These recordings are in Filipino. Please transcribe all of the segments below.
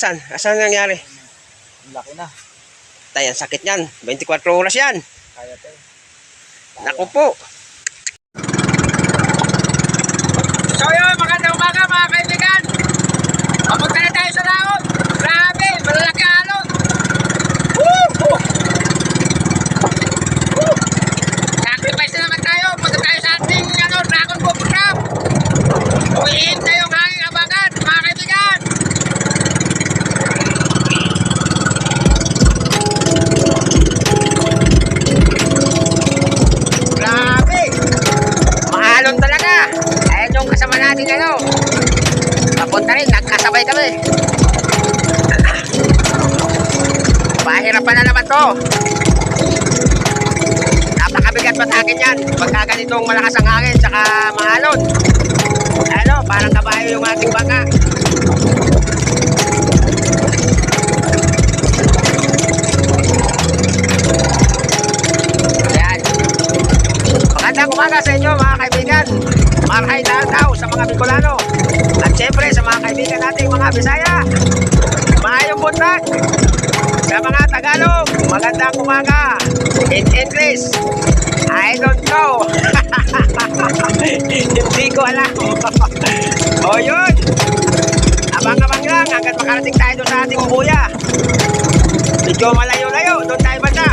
Asan? Asan nangyari? Laki na. Tay, ang sakit niyan. 24 oras yan. Kaya tayo. Naku po. So yun, magandang umaga mga kaibigan. Papunta na tayo sa laot. Grabe, Papunta rin, nagkasabay kami. Pahirapan na naman to. Napakabigat pa sa akin yan. Pagka ganitong malakas ang hangin, tsaka maalon. Ano, parang kabayo yung ating baka. Ayan. Magandang umaga sa inyo mga kaibigan. Marhay na daw sa mga Bicolano. At syempre sa mga kaibigan nating mga Bisaya. Maayong buntag. Sa mga Tagalog, magandang umaga. In English, I don't know. Hindi ko alam. o yun. Abang-abang lang hanggang makarating tayo doon sa ating buya. Medyo malayo-layo. Doon tayo banda.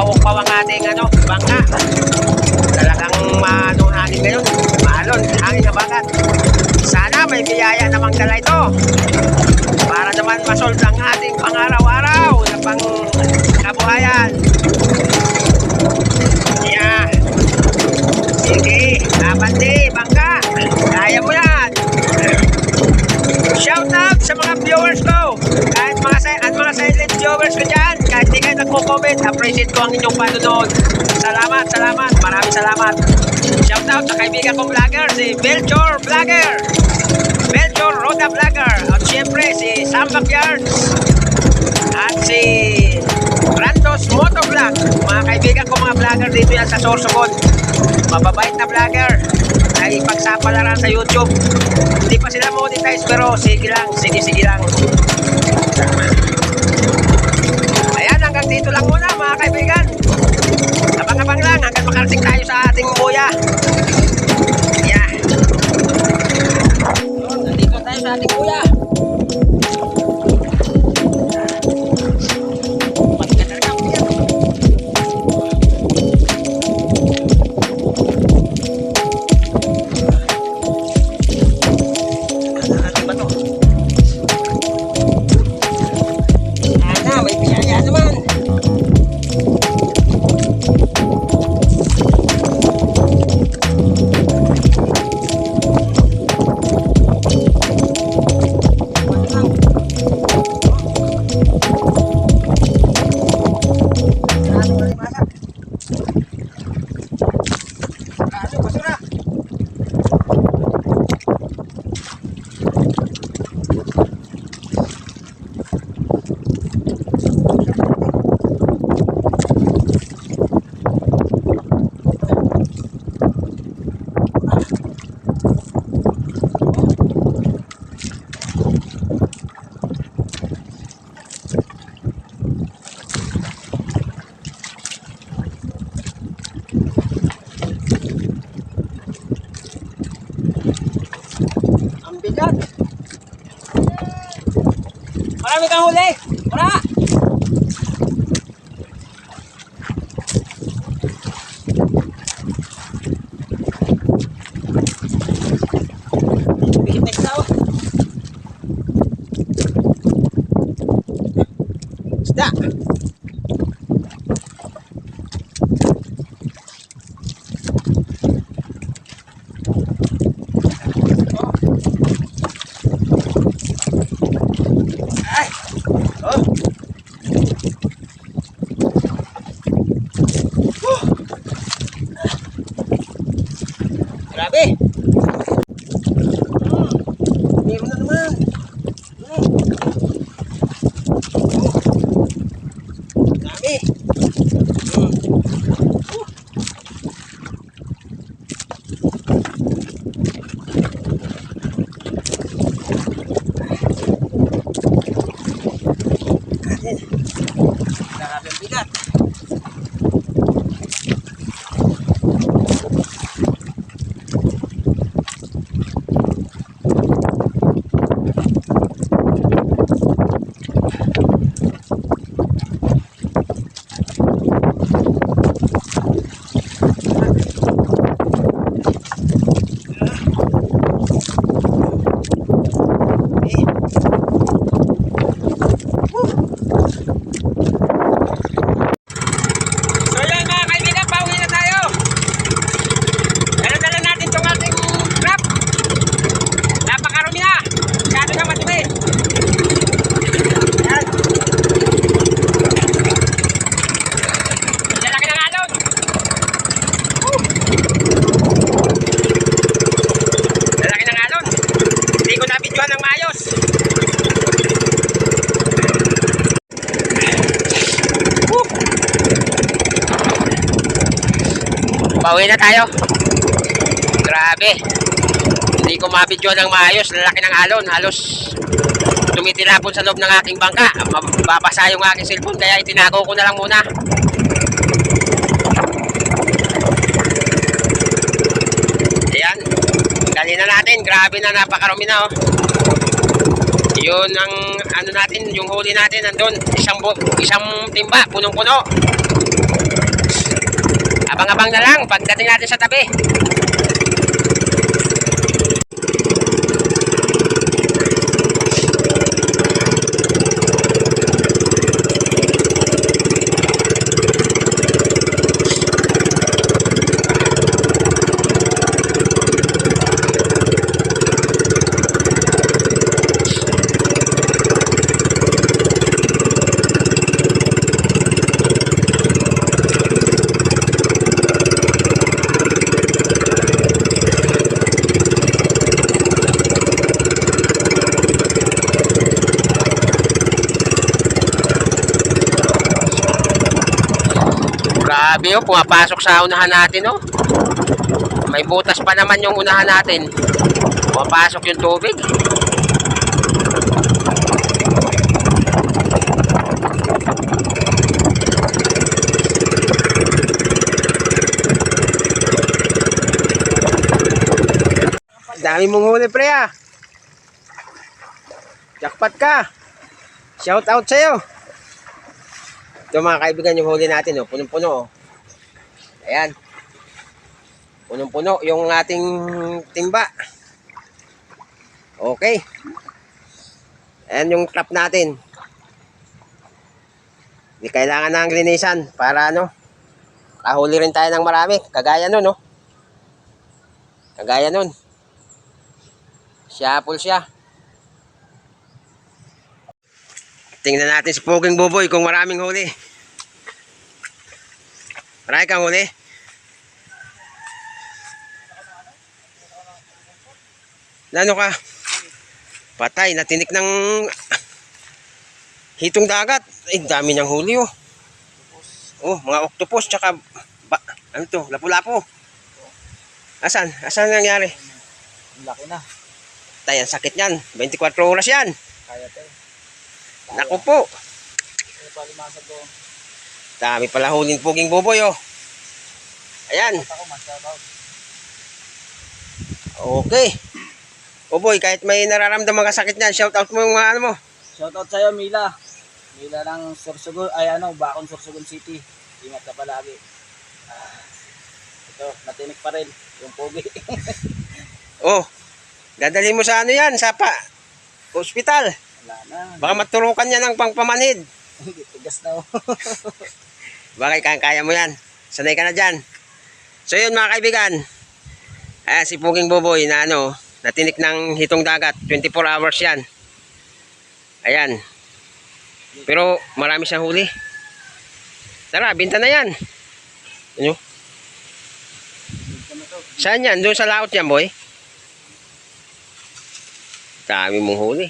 pawang-pawang ating ano, bangka. Namang dala ito. Para naman masolve ang ating pang-araw-araw na pang kabuhayan. Yeah. Sige, napandi, bangka. Kaya mo yan. Shout out sa mga viewers ko. Kahit mga at mga silent viewers ko dyan. Kahit di kayo nagko-comment, appreciate ko ang inyong panonood. Salamat, salamat. Maraming salamat. Shout out sa kaibigan kong vlogger, si Belchor Vlogger. Belchor Roda Vlogger. At syempre, si Sam Backyards. At si Randos Motovlog. Mga kaibigan ko mga vlogger dito yan sa Sorsogon. Mababait na vlogger. Ay pagsapalaran sa YouTube. Hindi pa sila monetize pero sige lang, sige sige lang. Ayan, hanggang dito lang muna mga kaibigan. Abang-abang lang hanggang makarating tayo sa ating buya. Marami kang huli. Pauwi na tayo. Grabe. Hindi ko mabidyo ng maayos. Lalaki ng alon. Halos tumitilapon sa loob ng aking bangka. Mababasa yung aking cellphone kaya itinago ko na lang muna. Ayan. Dali na natin. Grabe na napakarami na oh. Yun ang ano natin, yung huli natin nandun. Isang, isang timba, punong-puno. Abang-abang na lang pagdating natin sa tabi. Grabe oh, pumapasok sa unahan natin oh. May butas pa naman yung unahan natin. Pumapasok yung tubig. Dami mong huli pre ah. Jackpot ka. Shout out sa'yo. Ito mga kaibigan yung huli natin, oh. punong-puno. Oh. Ayan. Punong-puno yung ating timba. Okay. Ayan yung trap natin. Hindi kailangan ng linisan para ano, kahuli rin tayo ng marami. Kagaya nun, no? Kagaya nun. Siya, siya. Tingnan natin si Poging Boboy kung maraming huli. Marami kang huli? Lano ka? Patay, natinik ng hitong dagat. Ay, dami ng huli oh. Oh, mga octopus tsaka ba, ano to, lapu-lapu. Asan? Asan nangyari? Ang laki na. Tay, ang sakit niyan. 24 oras yan. Kaya tayo. Naku po. Dami pala huling puging boboy oh. Ayan. Okay. Boboy, kahit may nararamdaman ka sakit niyan, shout out mo yung mga ano mo. Shoutout sa'yo, Mila. Mila ng Sorsogon, ay ano, Bacon, Sorsogon City. Ingat ka palagi. Ah, ito, natinik pa rin. Yung pogi. Oh. Dadalhin mo sa ano yan, sa pa. Hospital. Wala na. Baka maturukan niya ng pangpamanhid. Hindi, tigas na oh. Bakit kaya, kaya mo yan? Sanay ka na dyan. So yun mga kaibigan. Ayan si Puging Boboy na ano, natinik ng hitong dagat. 24 hours yan. Ayan. Pero marami siyang huli. Tara, binta na yan. Ano? Saan yan? Doon sa laot yan, boy? Dami mong huli.